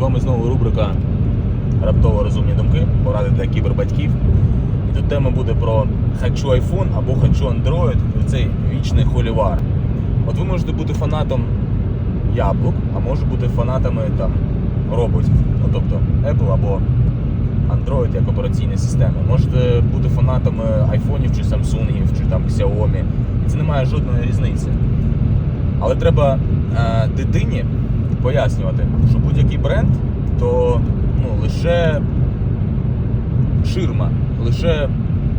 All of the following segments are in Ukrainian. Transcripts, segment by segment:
вами знову рубрика Раптово розумні думки, поради для кібербатьків. І тут тема буде про хочу iPhone або хочу Android, і цей вічний холівар. От ви можете бути фанатом яблук, а може бути фанатами там роботів. Ну тобто Apple або Android як операційні системи. Можете бути фанатами айфонів чи Samsung, чи там Xiaomi. Це не має жодної різниці. Але треба е, дитині пояснювати, що будь-який бренд то ну, лише ширма, лише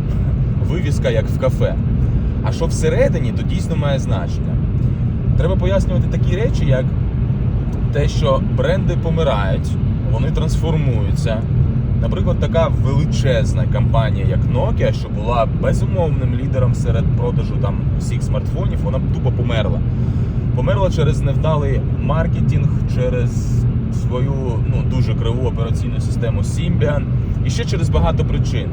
вивіска, як в кафе. А що всередині, то дійсно має значення. Треба пояснювати такі речі, як те, що бренди помирають, вони трансформуються. Наприклад, така величезна компанія, як Nokia, що була безумовним лідером серед продажу там всіх смартфонів, вона тупо померла. Померла через невдалий маркетинг, через свою ну, дуже криву операційну систему Symbian і ще через багато причин.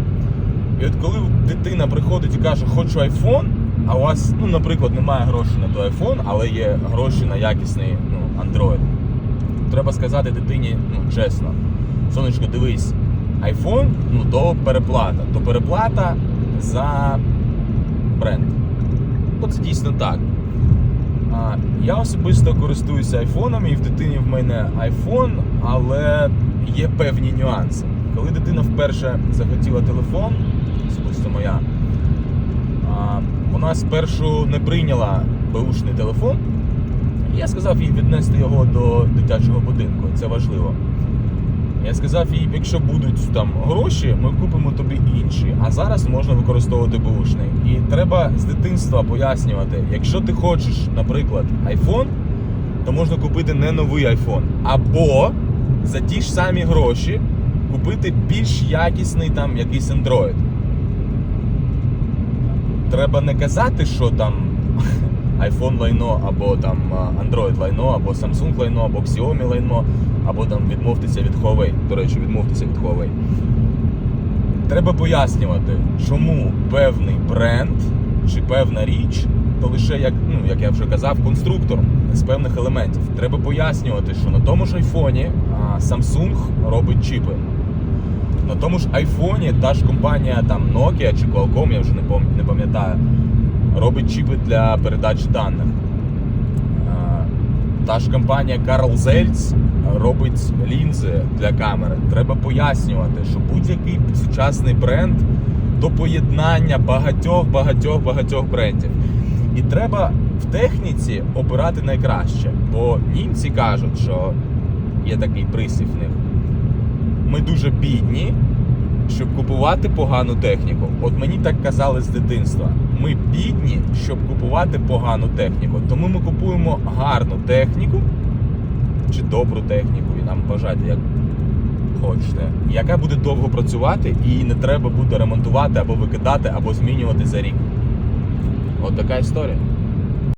І от коли дитина приходить і каже, хочу iPhone, а у вас, ну, наприклад, немає грошей на той iPhone, але є гроші на якісний ну, Android, треба сказати дитині ну, чесно, сонечко, дивись, iPhone, ну то переплата. То переплата за бренд. Бо це дійсно так. Я особисто користуюся айфоном, і в дитині в мене iPhone, але є певні нюанси. Коли дитина вперше захотіла телефон, особисто моя, вона спершу не прийняла беушний телефон. Я сказав їй віднести його до дитячого будинку. Це важливо. Я сказав їй, якщо будуть там гроші, ми купимо тобі інші. А зараз можна використовувати бушний. І треба з дитинства пояснювати, якщо ти хочеш, наприклад, iPhone, то можна купити не новий iPhone. Або за ті ж самі гроші купити більш якісний там якийсь Android. Треба не казати, що там iPhone лайно, або там Android лайно, або Samsung лайно, або Xiaomi лайно, або там відмовтеся від Huawei. До речі, відмовтеся від Huawei. Треба пояснювати, чому певний бренд чи певна річ, то лише як, ну, як я вже казав, конструктор з певних елементів. Треба пояснювати, що на тому ж айфоні Samsung робить чіпи. На тому ж айфоні та ж компанія там Nokia чи Qualcomm, я вже не пам'ятаю, робить чіпи для передачі даних. Е, Та ж компанія Carl Zeiss робить лінзи для камери. Треба пояснювати, що будь-який сучасний бренд до поєднання багатьох, багатьох, багатьох брендів. І треба в техніці обирати найкраще. Бо німці кажуть, що є такий прислів в них. Ми дуже бідні, щоб купувати погану техніку. От мені так казали з дитинства. Ми бідні, щоб купувати погану техніку. Тому ми купуємо гарну техніку чи добру техніку, і нам бажайте, як хочете, яка буде довго працювати і не треба буде ремонтувати або викидати, або змінювати за рік. От така історія.